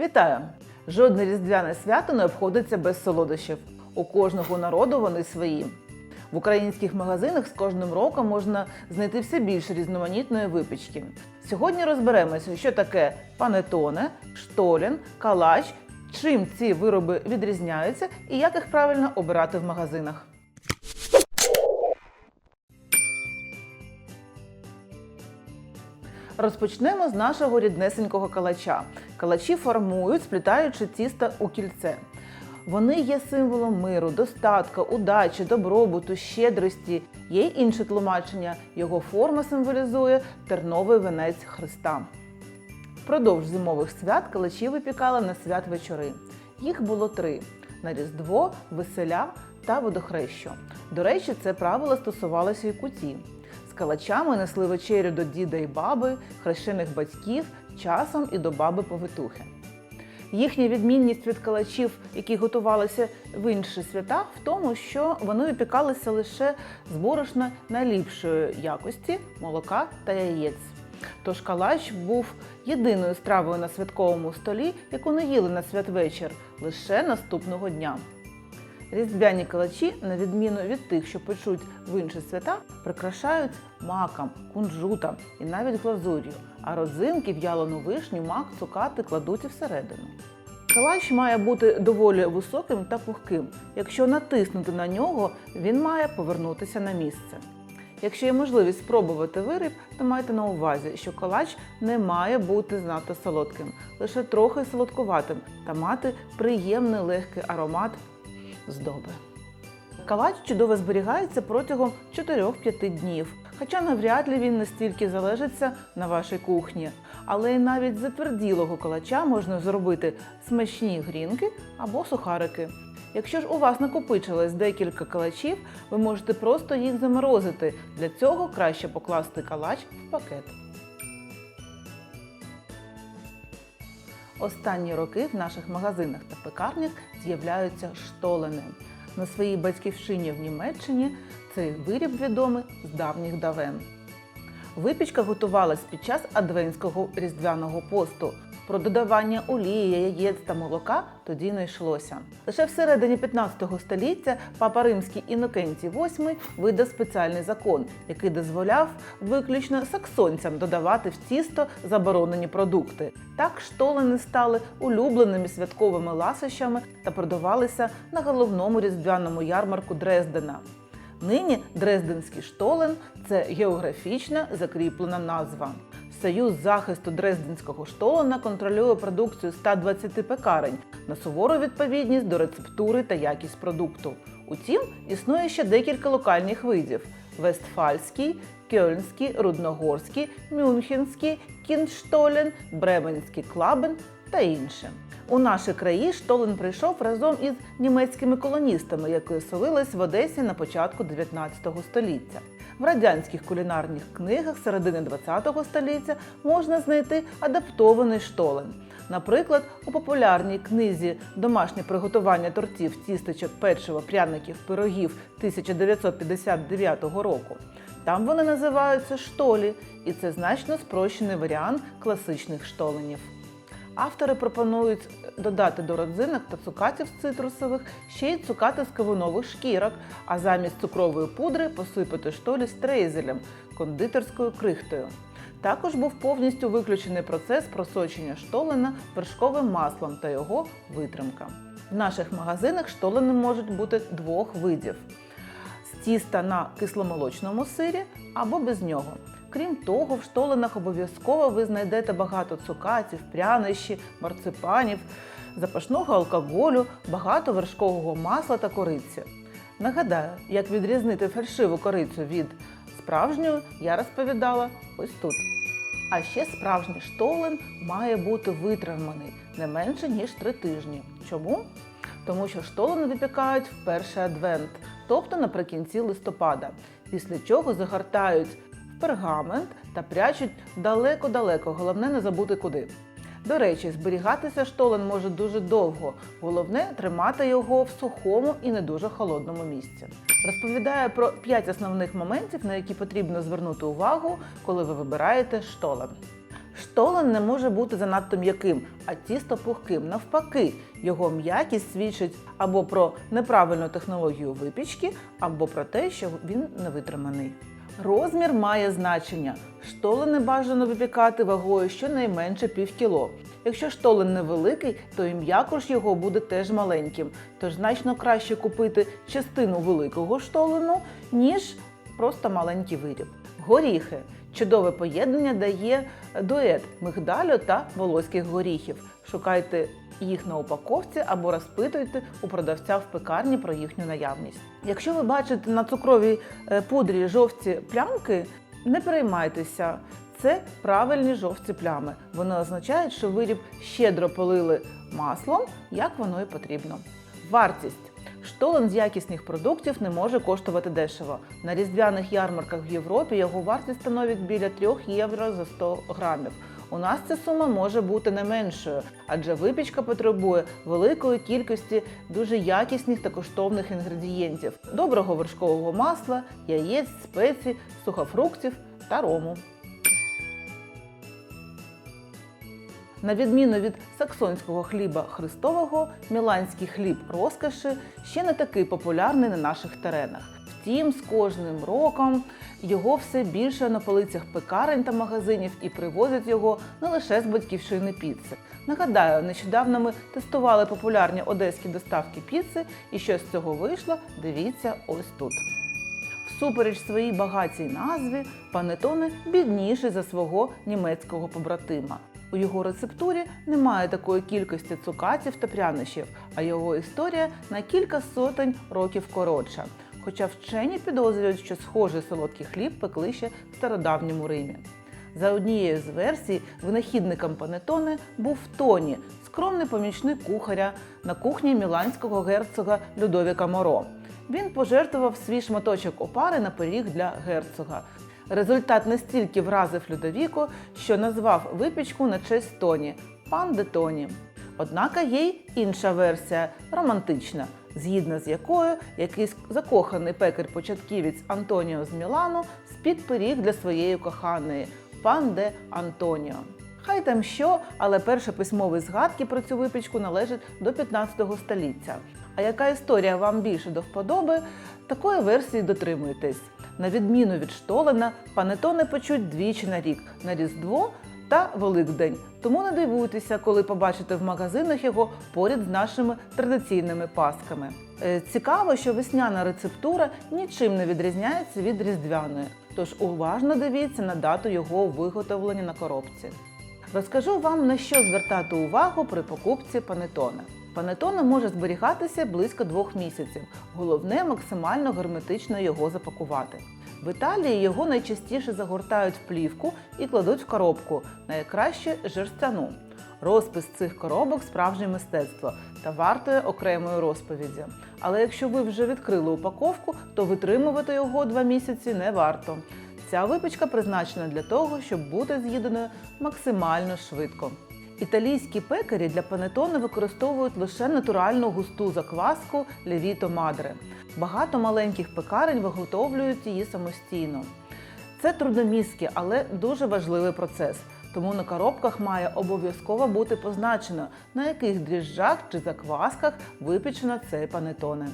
Вітаю! Жодне різдвяне свято не обходиться без солодощів. У кожного народу вони свої. В українських магазинах з кожним роком можна знайти все більше різноманітної випічки. Сьогодні розберемося, що таке панетоне, штолен, калач, чим ці вироби відрізняються і як їх правильно обирати в магазинах. Розпочнемо з нашого ріднесенького калача. Калачі формують, сплітаючи тісто у кільце. Вони є символом миру, достатка, удачі, добробуту, щедрості. Є й інше тлумачення. Його форма символізує терновий венець Христа. Впродовж зимових свят калачі випікали на святвечори. Їх було три: на Різдво, Веселя та водохрещу. До речі, це правило стосувалося і куті. З калачами несли вечерю до діда і баби, хрещених батьків, часом і до баби повитухи. Їхня відмінність від калачів, які готувалися в інші свята, в тому, що вони випікалися лише з борошна найліпшої якості молока та яєць. Тож калач був єдиною стравою на святковому столі, яку не їли на святвечір лише наступного дня. Різдвяні калачі, на відміну від тих, що печуть в інші свята, прикрашають маком, кунжутом і навіть глазур'ю, а родзинки, в'ялену вишню, мак, цукати кладуть і всередину. Калач має бути доволі високим та пухким. Якщо натиснути на нього, він має повернутися на місце. Якщо є можливість спробувати виріб, то майте на увазі, що калач не має бути знато солодким, лише трохи солодкуватим та мати приємний легкий аромат здоби. Калач чудово зберігається протягом 4-5 днів, хоча навряд ли він настільки залежиться на вашій кухні. Але й навіть затверділого калача можна зробити смачні грінки або сухарики. Якщо ж у вас накопичилось декілька калачів, ви можете просто їх заморозити. Для цього краще покласти калач в пакет. Останні роки в наших магазинах та пекарнях з'являються штолени. На своїй батьківщині в Німеччині цей виріб відомий з давніх давен. Випічка готувалась під час адвентського різдвяного посту. Про додавання олії, яєць та молока тоді не йшлося. Лише всередині 15 століття папа римський Інокентій VIII видав спеціальний закон, який дозволяв виключно саксонцям додавати в тісто заборонені продукти. Так штолени стали улюбленими святковими ласощами та продавалися на головному різдвяному ярмарку Дрездена. Нині Дрезденський штолен це географічна закріплена назва. Союз захисту Дрезденського штолена контролює продукцію 120 пекарень на сувору відповідність до рецептури та якість продукту. Утім, існує ще декілька локальних видів: Вестфальський, Кьольнський, Рудногорський, Мюнхенський, Кінштолен, Бременський клабен та інше. У наші краї штолен прийшов разом із німецькими колоністами, які оселились в Одесі на початку 19 століття. В радянських кулінарних книгах середини 20 століття можна знайти адаптований штолен. Наприклад, у популярній книзі Домашнє приготування тортів, тістечок, печива, пряників, пирогів 1959 року. Там вони називаються штолі, і це значно спрощений варіант класичних штоленів. Автори пропонують додати до родзинок та цукатів з цитрусових ще й цукати з кавунових шкірок, а замість цукрової пудри посипати штолі стрейзелем кондитерською крихтою. Також був повністю виключений процес просочення штолена вершковим маслом та його витримка. В наших магазинах штолени можуть бути двох видів: з тіста на кисломолочному сирі або без нього. Крім того, в штоленах обов'язково ви знайдете багато цукатів, прянощі, марципанів, запашного алкоголю, багато вершкового масла та кориці. Нагадаю, як відрізнити фальшиву корицю від справжньої, я розповідала ось тут. А ще справжній штолен має бути витриманий не менше ніж три тижні. Чому? Тому що штолени випікають в перший адвент, тобто наприкінці листопада, після чого загортають пергамент та прячуть далеко-далеко, головне не забути куди. До речі, зберігатися штолен може дуже довго. Головне тримати його в сухому і не дуже холодному місці. Розповідаю про 5 основних моментів, на які потрібно звернути увагу, коли ви вибираєте штолен. Штолен не може бути занадто м'яким, а тісто пухким. Навпаки, його м'якість свідчить або про неправильну технологію випічки, або про те, що він не витриманий. Розмір має значення. Штолени бажано випікати вагою щонайменше пів кіло. Якщо штолен невеликий, то і м'якош його буде теж маленьким. Тож значно краще купити частину великого штолену, ніж просто маленький виріб. Горіхи. Чудове поєднання дає дует мигдалю та волоських горіхів. Шукайте їх на упаковці або розпитуйте у продавця в пекарні про їхню наявність. Якщо ви бачите на цукровій е, пудрі жовті плямки, не переймайтеся. Це правильні жовті плями. Вони означають, що виріб щедро полили маслом, як воно і потрібно. Вартість. Штолен з якісних продуктів не може коштувати дешево. На різдвяних ярмарках в Європі його вартість становить біля 3 євро за 100 грамів. У нас ця сума може бути не меншою, адже випічка потребує великої кількості дуже якісних та коштовних інгредієнтів: доброго вершкового масла, яєць, спецій, сухофруктів та рому. На відміну від саксонського хліба Христового, міланський хліб розкоші ще не такий популярний на наших теренах. Втім, з кожним роком його все більше на полицях пекарень та магазинів і привозять його не лише з батьківщини піци. Нагадаю, нещодавно ми тестували популярні одеські доставки піци, і що з цього вийшло, дивіться ось тут. Всупереч своїй багатій назві, панетоне бідніший за свого німецького побратима. У його рецептурі немає такої кількості цукатів та прянощів, а його історія на кілька сотень років коротша. Хоча вчені підозрюють, що схожий солодкий хліб пекли ще в стародавньому Римі. За однією з версій, винахідником панетоне був Тоні, скромний помічник кухаря на кухні міланського герцога Людовіка Моро. Він пожертвував свій шматочок опари на пиріг для герцога. Результат настільки вразив Людовіко, що назвав випічку на честь Тоні пан де Тоні. Однак є й інша версія романтична, згідно з якою якийсь закоханий пекар-початківець Антоніо з Мілану спік пиріг для своєї коханої пан де Антоніо. Хай там що, але перші письмові згадки про цю випічку належать до 15 століття. А яка історія вам більше до вподоби, такої версії дотримуйтесь. На відміну від штолена, панетони печуть двічі на рік на Різдво та Великдень. Тому не дивуйтеся, коли побачите в магазинах його поряд з нашими традиційними пасками. Е, Цікаво, що весняна рецептура нічим не відрізняється від різдвяної, тож уважно дивіться на дату його виготовлення на коробці. Розкажу вам на що звертати увагу при покупці панетона. Панетона може зберігатися близько двох місяців. Головне максимально герметично його запакувати. В Італії його найчастіше загортають в плівку і кладуть в коробку, найкраще жерстяну. Розпис цих коробок справжнє мистецтво та вартує окремої розповіді. Але якщо ви вже відкрили упаковку, то витримувати його два місяці не варто. Ця випічка призначена для того, щоб бути з'їденою максимально швидко. Італійські пекарі для панетони використовують лише натуральну густу закваску левіто мадре. Багато маленьких пекарень виготовлюють її самостійно. Це трудомісткий, але дуже важливий процес. Тому на коробках має обов'язково бути позначено, на яких дріжджах чи заквасках випічено цей панетоне.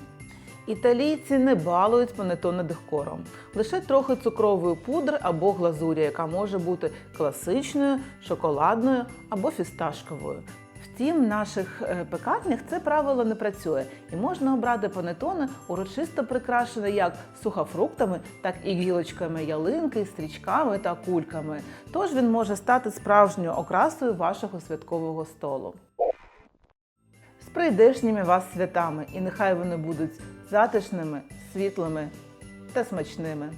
Італійці не балують панетоне декором. Лише трохи цукрової пудри або глазурі, яка може бути класичною, шоколадною або фісташковою. Втім, в наших е, пекарнях це правило не працює, і можна обрати панетоне урочисто прикрашене як сухофруктами, так і гілочками ялинки, стрічками та кульками. Тож він може стати справжньою окрасою вашого святкового столу. З прийдешніми вас святами, і нехай вони будуть затишними, світлими та смачними.